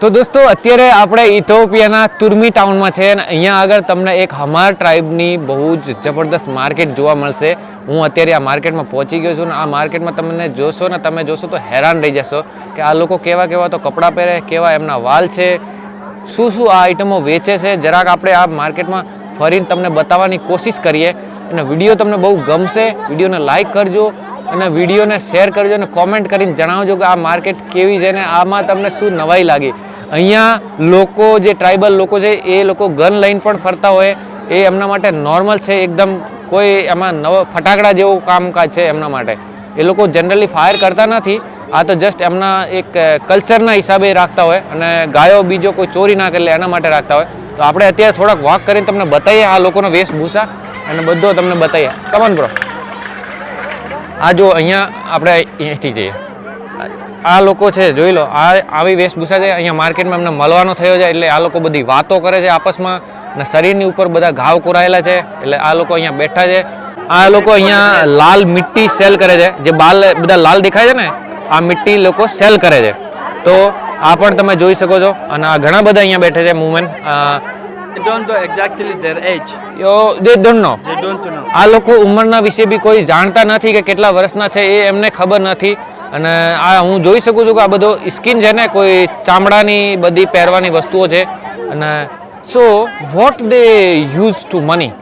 તો દોસ્તો, અત્યારે આપણે ઇથોપિયાના તુર્મી ટાઉનમાં છે અને અહીંયા આગળ તમને એક હમાર ટ્રાઇબની બહુ જ જબરદસ્ત માર્કેટ જોવા મળશે. હું અત્યારે આ માર્કેટમાં પહોંચી ગયો છું અને આ માર્કેટમાં તમને જોશો ને તમે જોશો તો હેરાન રહી જશો કે આ લોકો કેવા કેવા તો કપડાં પહેરે, કેવા એમના વાલ છે, શું શું આ આઇટમો વેચે છે. જરાક આપણે આ માર્કેટમાં ફરીને તમને બતાવવાની કોશિશ કરીએ અને વીડિયો તમને બહુ ગમશે. વિડીયોને લાઈક કરજો. અને વિડીયોને શેર કરજો અને કોમેન્ટ કરીને જણાવજો કે આ માર્કેટ કેવી છે ને આમાં તમને શું નવાઈ લાગી. અહીંયા લોકો જે ટ્રાઇબલ લોકો છે, એ લોકો ગન લઈને પણ ફરતા હોય. એ એમના માટે નોર્મલ છે, એકદમ કોઈ એમાં નવો ફટાકડા જેવું કામકાજ છે એમના માટે. એ લોકો જનરલી ફાયર કરતા નથી. આ તો જસ્ટ એમના એક કલ્ચરના હિસાબે રાખતા હોય અને ગાયો બીજો કોઈ ચોરી ના કરે એના માટે રાખતા હોય. તો આપણે અત્યારે થોડાક વોક કરીને તમને બતાવીએ આ લોકોનો વેશભૂષા અને બધો તમને બતાવીએ. કમન બ્રો આ જો અહીંયા આપણે અહીંથી જઈએ. આ લોકો છે, જોઈ લો, આ આવી વેશભૂષા છે, અહીંયા માર્કેટમાં એમને મળવાનો થયો છે, એટલે આ લોકો બધી વાતો કરે છે આપસમાં અને શરીરની ઉપર બધા ઘાવ કોરાયેલા છે, એટલે આ લોકો અહીંયા બેઠા છે. આ લોકો અહીંયા લાલ મિટ્ટી સેલ કરે છે, જે બાલ, બધા લાલ દેખાય છે ને, આ મિટ્ટી લોકો સેલ કરે છે. તો આ પણ તમે જોઈ શકો છો, અને આ ઘણા બધા અહીંયા બેઠે છે women don't know exactly their age. Yo, they don't know. They don't know. આ લોકો ઉંમરના વિશે બી કોઈ જાણતા નથી કે કેટલા વર્ષના છે એ એમને ખબર નથી અને આ હું જોઈ શકું છું કે આ બધો સ્કિન છે ને કોઈ ચામડાની બધી પહેરવાની વસ્તુઓ છે અને so what they use to money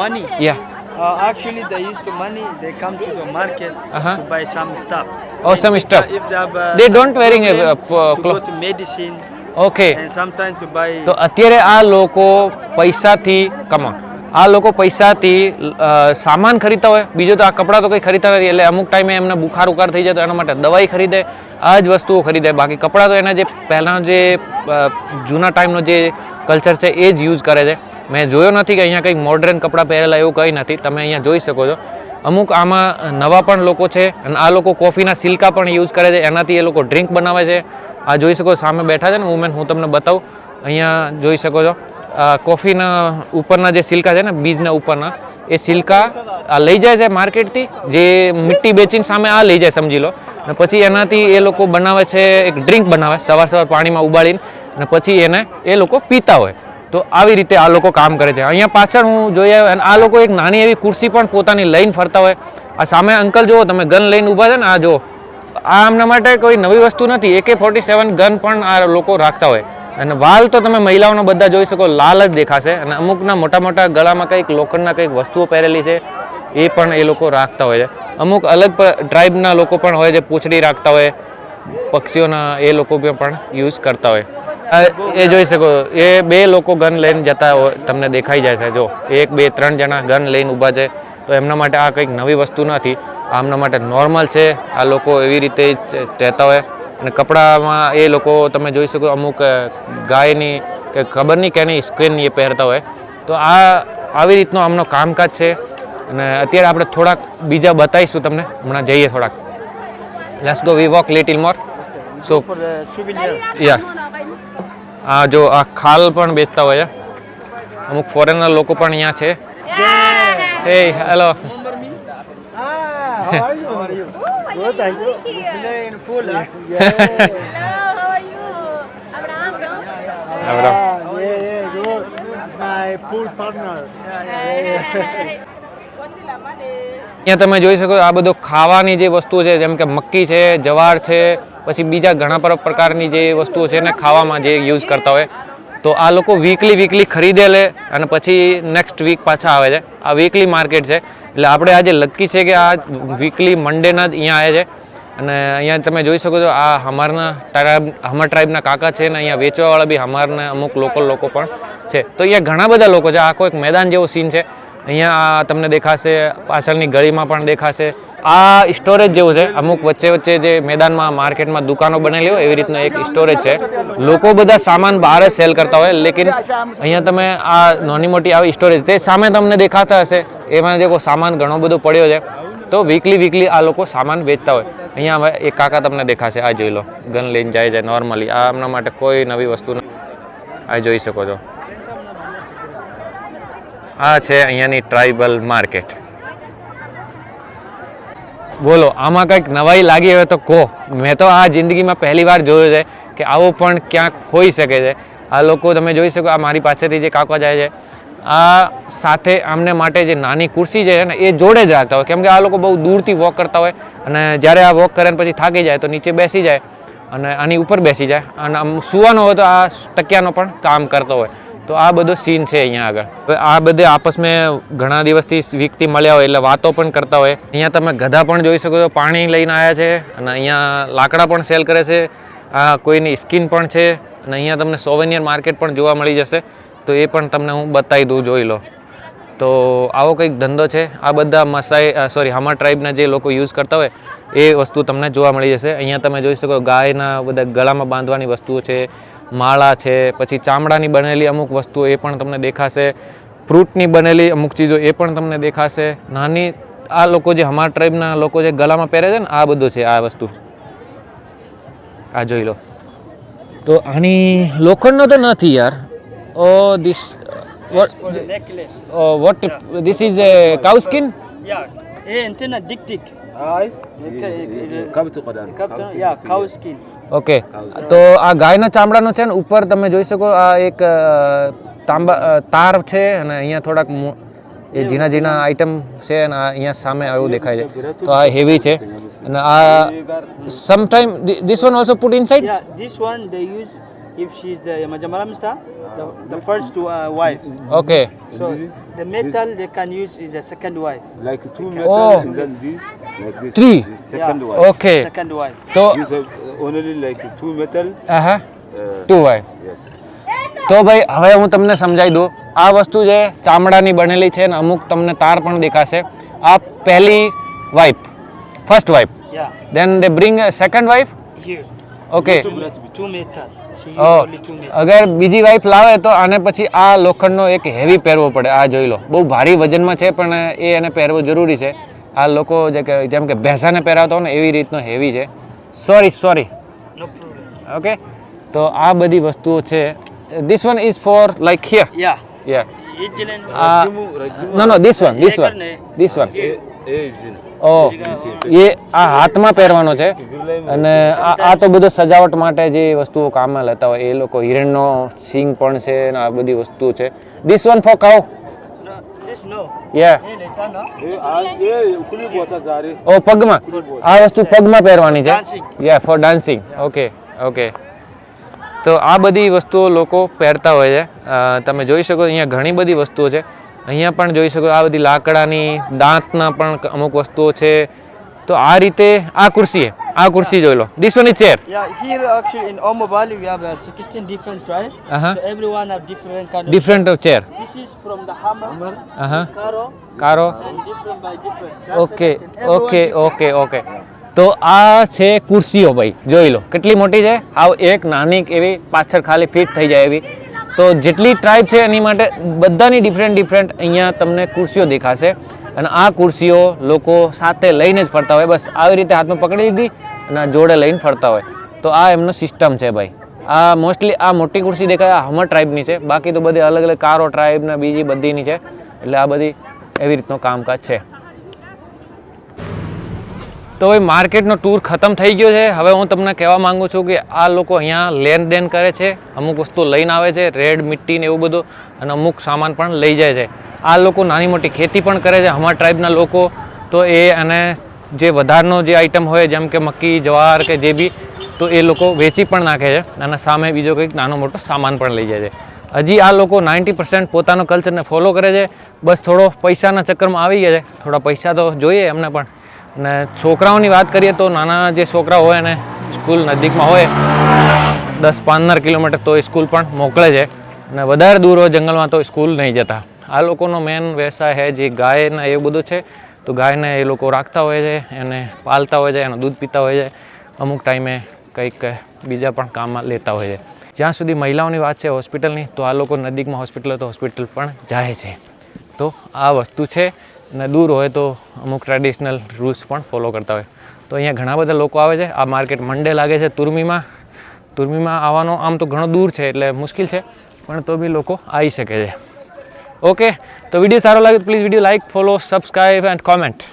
money yeah Uh, actually, they use the money. They come to the market Uh-huh. to buy some stuff. Oh, some stuff. If they have, uh, They don't wearing a, uh, clothes. to go to medicine okay. તો અત્યારે આ લોકો પૈસાથી કમા આ લોકો પૈસાથી સામાન ખરીદતા હોય. બીજો તો આ કપડાં તો કંઈ ખરીદતા નથી. એટલે અમુક ટાઈમે એમને બુખાર ઉકાર થઈ જાય તો એના માટે દવાઈ ખરીદે આ જ વસ્તુઓ ખરીદે. બાકી કપડાં તો એના જે પહેલાં જે જૂના ટાઈમનો જે કલ્ચર છે એ જ યુઝ કરે છે. મેં જોયો નથી કે અહીંયા કંઈક મોડર્ન કપડાં પહેરેલા એવું કંઈ નથી. તમે અહીંયા જોઈ શકો છો. અમુક આમાં નવા પણ લોકો છે અને આ લોકો કોફીના સિલ્કા પણ યુઝ કરે છે. એનાથી એ લોકો ડ્રિંક બનાવે છે. આ જોઈ શકો સામે બેઠા છે ને વુમેન હું તમને બતાવું. અહીંયા જોઈ શકો છો. કોફીના ઉપરના જે સિલ્કા છે ને, બીજના ઉપરના, એ સિલ્કા આ લઈ જાય છે માર્કેટથી. જે મીઠી બેચીને સામે આ લઈ જાય, સમજી લો. અને પછી એનાથી એ લોકો બનાવે છે, એક ડ્રિંક બનાવે, સવાર સવાર પાણીમાં ઉબાડીને અને પછી એને એ લોકો પીતા હોય. તો આવી રીતે આ લોકો કામ કરે છે. અહીંયા પાછળ હું જોઈ આવ્યો, અને આ લોકો એક નાની એવી ખુરશી પણ પોતાની લઈને ફરતા હોય. આ સામે અંકલ જુઓ, તમે ગન લઈને ઊભા છે ને, આ જુઓ. આ આમના માટે કોઈ નવી વસ્તુ નથી. એકે ફોર્ટી સેવન ગન પણ આ લોકો રાખતા હોય. અને વાલ તો તમે મહિલાઓના બધા જોઈ શકો, લાલ જ દેખાશે. અને અમુકના મોટા મોટા ગળામાં કંઈક લોખંડના કંઈક વસ્તુઓ પહેરેલી છે, એ પણ એ લોકો રાખતા હોય છે. અમુક અલગ ટ્રાઇબના લોકો પણ હોય જે પૂંછડી રાખતા હોય, પક્ષીઓના એ લોકો પણ યુઝ કરતા હોય. એ જોઈ શકો, એ બે લોકો ગન લઈને જતા હોય, તમને દેખાઈ જાય છે. જો, એક, બે, ત્રણ જણા ગન લઈને ઊભા છે, તો એમના માટે આ કંઈક નવી વસ્તુ નથી. આમના માટે નોર્મલ છે. આ લોકો એવી રીતે રહેતા હોય. અને કપડામાં એ લોકો તમે જોઈ શકો અમુક ગાયની કે ખબર નહીં કેની સ્ક્રીન એ પહેરતા હોય. તો આ આવી રીતનું આમનો કામકાજ છે. અને અત્યારે આપણે થોડાક બીજા બતાવીશું તમને. હમણાં જઈએ થોડાક. Let's go we walk little more so yes yeah આ જો આ ખાલ પણ બેચતા હોય અમુક ફોરેનર લોકો પણ અહીંયા છે. Hey hello How are you? Good, thank you. Here. in pool, huh? Hello, how are you? Abraham, no? Abraham. Yeah, yeah, good. My pool partner. અહીંયા તમે જોઈ શકો આ બધું ખાવાની જે વસ્તુઓ છે જેમ કે મક્કી છે જવાર છે પછી બીજા ઘણા પ્રકારની જે વસ્તુઓ છે ને ખાવામાં જે યુઝ કરતા હોય તો આ લોકો વીકલી વીકલી ખરીદે લે અને પછી નેક્સ્ટ વીક પાછા આવે છે આ વીકલી માર્કેટ છે એટલે આપણે આજે લકી છે કે આ વીકલી મંડેના જ અહીંયા આવે છે. અને અહીંયા તમે જોઈ શકો છો આ હમારના ટ્રાઇબ હમર ટ્રાઇબના કાકા છે ને અહીંયા વેચવાવાળા બી હમારના અમુક લોકલ લોકો પણ છે. તો અહીંયા ઘણા બધા લોકો છે. આખો એક મેદાન જેવો સીન છે. અહીંયા તમને દેખાશે, પાછળની ગળીમાં પણ દેખાશે. આ સ્ટોરેજ જેવું છે. અમુક વચ્ચે વચ્ચે જે મેદાનમાં, માર્કેટમાં દુકાનો બનેલી હોય એવી રીતના એક સ્ટોરેજ છે. લોકો બધા સામાન બહાર સેલ કરતા હોય. લેકિન અહીંયા તમે આ નાની મોટી આવી સ્ટોરેજ તે સામે તમને દેખાતા હશે. એમાં જે સામાન ઘણો બધો પડ્યો છે, તો વીકલી વીકલી આ લોકો સામાન વેચતા હોય. અહીંયા હવે એક કાકા તમને દેખાશે, આ જોઈ લો. ગન લઈને જાય છે નોર્મલી આ એમના માટે કોઈ નવી વસ્તુ આ જોઈ શકો છો. આ છે અહીંયાની ટ્રાઇબલ માર્કેટ બોલો, આમાં કંઈક નવાઈ લાગી હોય તો કહો. મેં તો આ જિંદગીમાં પહેલી વાર જોયું છે કે આવો પણ ક્યાંક હોઈ શકે છે. આ લોકો તમે જોઈ શકો, આ મારી પાસેથી જે કાકા જાય છે આ સાથે આમને માટે જે નાની ખુરશી છે ને, એ જોડે જ રાખતા હોય. કેમ કે આ લોકો બહુ દૂરથી વોક કરતા હોય અને જ્યારે આ વોક કરે પછી થાકી જાય તો નીચે બેસી જાય અને આની ઉપર બેસી જાય. અને આમ સુવાનો હોય તો આ ટકિયાનો પણ કામ કરતો હોય. તો આ બધો સીન છે અહીંયા આગળ. આ બધે આપસમાં ઘણા દિવસથી વીકથી મળ્યા હોય એટલે વાતો પણ કરતા હોય. અહીંયા તમે ગધા પણ જોઈ શકો છો, પાણી લઈને આવ્યા છે અને અહીંયા લાકડા પણ સેલ કરે છે. આ કોઈની સ્કીન પણ છે અને અહીંયા તમને સોવેનિયર માર્કેટ પણ જોવા મળી જશે. તો એ પણ તમને હું બતાવી દઉં, જોઈ લો. તો આવો કંઈક ધંધો છે. આ બધા મસાઈ સોરી હામા ટ્રાઇબના જે લોકો યુઝ કરતા હોય, એ વસ્તુ તમને જોવા મળી જશે. અહીંયા તમે જોઈ શકો ગાયના બધા ગળામાં બાંધવાની વસ્તુઓ છે, માળા છે, પછી ચામડાની બનેલી અમુક વસ્તુઓ એ પણ તમને દેખાશે. ફ્રૂટની બનેલી અમુક ચીજો એ પણ તમને દેખાશે. નાની, આ લોકો જે હમાર ટ્રાઇબના લોકો જે ગળામાં પહેરે છે ને, આ બધું છે આ વસ્તુ. આ જોઈ લો. તો આની લોખંડનો તો નથી યાર. Oh, this. What? For the necklace. Oh, what? This is a cow skin? Yeah. Eh, antenna dick dick. Yeah okay તો આ ગાયના ચામડાનો છે ને ઉપર તમે જોઈ શકો આ એક તાંબા તાર છે અને અહીંયા થોડાક એ ઝીણા ઝીણા આઈટમ છે અને આ અહીંયા સામે આવ્યું દેખાય છે તો આ હેવી છે અને આ sometime this one also put inside yeah this one they use if she's the Majamalam star, the, the first uh, wife. Okay. So the metal they can use is the second wife. like two metal Oh. and then this like this Three. this second Yeah. wife. Okay. Second wife. So use uh, only like two metal Uh huh. uh, two wife. yes તો ભાઈ હવે હું તમને સમજાવી દઉં આ વસ્તુ જે ચામડાની બનેલી છે ને અમુક તમને તાર પણ દેખાશે આ પહેલી wife first wife then they bring second wife okay Two, two અગર બીજી વાઈફ લાવે તો આને પછી આ લોખંડનો એક હેવી પહેરવો પડે આ જોઈ લો. બહુ ભારી વજનમાં છે પણ એ એને પહેરવો જરૂરી છે. આ લોકો જે કે જેમ કે ભેંસાને પહેરાવતા હોય ને એવી રીતનો હેવી છે. સોરી સોરી ઓકે તો આ બધી વસ્તુઓ છે. This one is for like here yeah yeah આ no no this one this one this one ઓ એ આ હાથમાં પહેરવાનો છે. અને આ આ તો બધો સજાવટ માટે જે વસ્તુઓ કામમાં લેતા હોય એ લોકો હિરણનો સિંગ પણ છે અને આ બધી વસ્તુ છે. ધીસ વન ફોર કાઉ ઓ પગમાં. આ વસ્તુ પગમાં પહેરવાની છે. Yeah for dancing okay okay તો આ બધી વસ્તુઓ લોકો પહેરતા હોય છે. તમે જોઈ શકો અહીંયા ઘણી બધી વસ્તુઓ છે. અહીંયા પણ જોઈ શકો આ બધી લાકડાની દાંતના પણ અમુક વસ્તુઓ છે તો આ રીતે આ ખુરશી આ ખુરશી જોઈ લો this one is chair in Omo Valley we have uh, 16 different tribes. Uh-huh. So everyone have different kind of. Different chair This is from the hammer, હા કારો different by different. That's okay okay. Okay okay તો આ છે ખુરશીઓ ભાઈ જોઈ લો કેટલી મોટી છે આવ એક નાની એવી પાછળ ખાલી ફિટ થઈ જાય એવી તો જેટલી ટ્રાઇબ છે એની માટે બધાની ડિફરન્ટ ડિફરન્ટ અહીંયા તમને ખુરશીઓ દેખાશે. અને આ ખુરશીઓ લોકો સાથે લઈને જ ફરતા હોય. બસ આવી રીતે હાથમાં પકડી લીધી અને જોડે લઈને ફરતા હોય. તો આ એમનો સિસ્ટમ છે ભાઈ. આ મોસ્ટલી આ મોટી ખુરશી દેખાય, આ હમર ટ્રાઇબની છે. બાકી તો બધી અલગ અલગ કારો ટ્રાઇબ ને બીજી બધીની છે. એટલે આ બધી એવી રીતનું કામકાજ છે. તો ભાઈ, માર્કેટનો ટૂર ખતમ થઈ ગયો છે. હવે હું તમને કહેવા માંગુ છું કે આ લોકો અહીંયા લેન દેન કરે છે. અમુક વસ્તુ લઈને આવે છે, રેડ મિટ્ટી ને એવું બધું, અને અમુક સામાન પણ લઈ જાય છે. આ લોકો નાની મોટી ખેતી પણ કરે છે, અમારા ટ્રાઇબના લોકો. તો એ અને જે વધારનો જે આઈટમ હોય, જેમ કે મક્કી, જવાર કે જે બી, તો એ લોકો વેચી પણ નાખે છે. અને સામે બીજો કંઈક નાનો મોટો સામાન પણ લઈ જાય છે. હજી આ લોકો નાઇન્ટી પર્સન્ટ પોતાનો કલ્ચરને ફોલો કરે છે. બસ થોડો પૈસાના ચક્કરમાં આવી ગયા છે. થોડા પૈસા તો જોઈએ એમને પણ. અને છોકરાઓની વાત કરીએ તો નાના જે છોકરા હોય અને સ્કૂલ નજીકમાં હોય, દસ પંદર કિલોમીટર તો એ સ્કૂલ પણ મોકલે છે. અને વધારે દૂર હોય જંગલમાં તો સ્કૂલ નહીં જતા. આ લોકોનો મેન વ્યવસાય છે જે ગાયના એવું બધું છે, તો ગાયને એ લોકો રાખતા હોય છે, એને પાલતા હોય છે, એનું દૂધ પીતા હોય છે. અમુક ટાઈમે કંઈક બીજા પણ કામમાં લેતા હોય છે. જ્યાં સુધી મહિલાઓની વાત છે હોસ્પિટલની, તો આ લોકો નજીકમાં હોસ્પિટલ તો હોસ્પિટલ પણ જાય છે. તો આ વસ્તુ છે અને દૂર હોય તો અમુક ટ્રેડિશનલ રૂલ્સ પણ ફોલો કરતા હોય. તો અહીંયા ઘણા બધા લોકો આવે છે. આ માર્કેટ મંડે લાગે છે તુર્મીમાં. તુર્મીમાં આવવાનો આમ તો ઘણો દૂર છે એટલે મુશ્કેલ છે, પણ તો બી લોકો આવી શકે છે. ઓકે તો વીડિયો સારો લાગે તો please video like follow subscribe and comment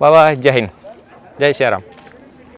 બાબા જય હિન્દ. જય શ્રી રામ.